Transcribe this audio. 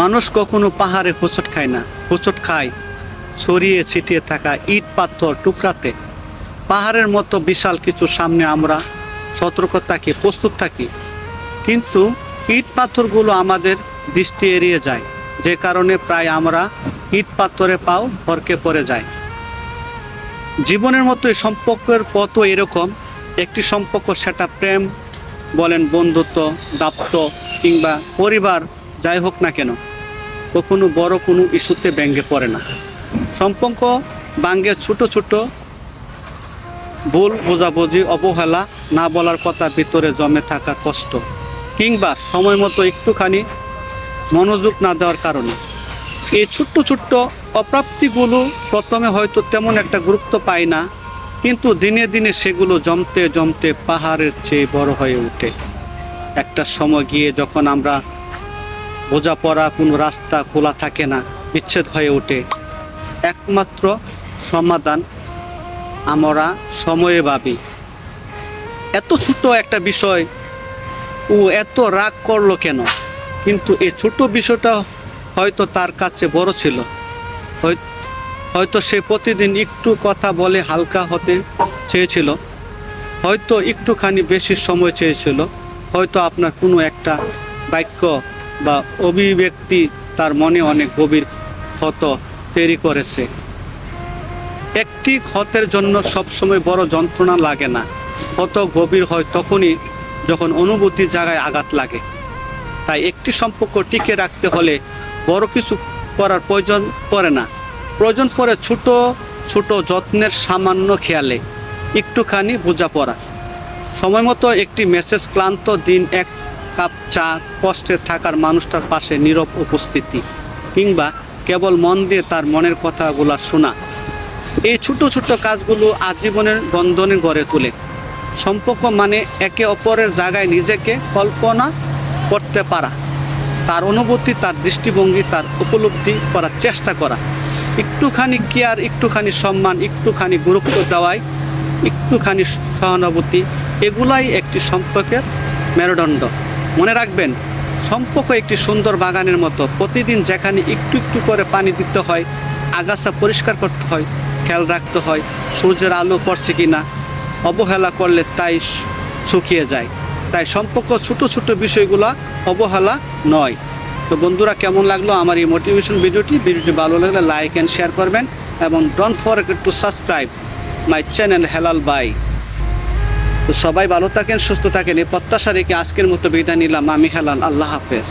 মানুষ কখনো পাহাড়ে হোঁচট খায় না। হোঁচট খায় ছড়িয়ে ছিটিয়ে থাকা ইট পাথর টুকরাতে। পাহাড়ের মতো বিশাল কিছু সামনে আমরা সতর্ক থাকি, প্রস্তুত থাকি। কিন্তু ইট পাথরগুলো আমাদের দৃষ্টি এড়িয়ে যায়, যে কারণে প্রায় আমরা ইট পাথরে পাও হরকে পড়ে যায় জীবনের মতো সম্পর্কের পথও এরকম। একটি সম্পর্ক সেটা প্রেম বলেন বন্ধুত্ব দাপ্ত কিংবা পরিবার যাই হোক না কেন, কখনো বড় কোনো ইস্যুতে ব্যঙ্গে পড়ে না। সম্পর্ক বাঙ্গে ছোট ছোট ভুল বোঝাবুঝি, অবহেলা না বলার কথা ভিতরে জমে থাকার কষ্ট কিংবা সময় মতো একটুখানি মনোযোগ না দেওয়ার কারণে। এই ছোট্ট ছোট্ট অপ্রাপ্তিগুলো প্রথমে হয়তো তেমন একটা গুরুত্ব পায় না, কিন্তু দিনে দিনে সেগুলো জমতে জমতে পাহাড়ের চেয়ে বড় হয়ে ওঠে। একটা সময় গিয়ে যখন আমরা বোঝাপড়া কোনো রাস্তা খোলা থাকে না, বিচ্ছেদ হয়ে ওঠে। একমাত্র সমাধান আমরা সময়ে ভাবি। এত ছোট একটা বিষয়, ও এত রাগ করল কেন? কিন্তু এই ছোট বিষয়টা হয়তো তার কাছে বড় ছিল। হয়- হয়তো সে প্রতিদিন একটু কথা বলে হালকা হতে চেয়েছিল। হয়তো একটুখানি বেশি সময় চেয়েছিল। হয়তো আপনার কোনো একটা বাক্য বা অভিব্যক্তি তার মনে অনেক গভীর ক্ষত তৈরি করেছে। একটি ক্ষতের জন্য সবসময় বড় যন্ত্রণা লাগে না। ক্ষত গভীর হয় তখনই যখন অনুভূতি জায়গায় আঘাত লাগে। তাই একটি সম্পর্ক টিকে রাখতে হলে বড় কিছু করার প্রয়োজন পড়ে না। প্রয়োজন পড়ে ছোট ছোট যত্নের সামান্য খেয়ালে একটুখানি বোঝাপড়া। সময় মতো একটি মেসেজ ক্লান্ত দিন এক কাপ চা কষ্টে থাকার মানুষটার পাশে নীরব উপস্থিতি, কিংবা কেবল মন দিয়ে তার মনের কথাগুলো শোনা। এই ছোট ছোট কাজগুলো আজীবনের বন্ধনে গড়ে তোলে। সম্পর্ক মানে একে অপরের জায়গায় নিজেকে কল্পনা করতে পারা, তার অনুভূতি, তার দৃষ্টিভঙ্গি, তার উপলব্ধি করার চেষ্টা করা। একটুখানি কেয়ার, একটুখানি সম্মান, একটুখানি গুরুত্ব দেওয়ায় একটুখানি সহানুভূতি, এগুলাই একটি সম্পর্কের মেরুদণ্ড। মনে রাখবেন, সম্পর্ক একটি সুন্দর বাগানের মতো। প্রতিদিন যেখানে একটু একটু করে পানি দিতে হয়, আগাছা পরিষ্কার করতে হয়, খেয়াল রাখতে হয়, সূর্যের আলো পড়ছে কি না অবহেলা করলে তাই শুকিয়ে যায়। তাই সম্পর্ক ছোট ছোট বিষয়গুলো অবহেলা নয়। তো বন্ধুরা, কেমন লাগল আমার এই মোটিভেশন ভিডিওটি ভিডিওটি ভালো লাগলে লাইক অ্যান্ড শেয়ার করবেন এবং don't forget to subscribe my channel Helal bye সবাই ভালো থাকেন, সুস্থ থাকেন। এই প্রত্যাশা রেখে আজকের মতো বিদায় নিলাম। আমি হেলাল আল্লাহ হাফেজ।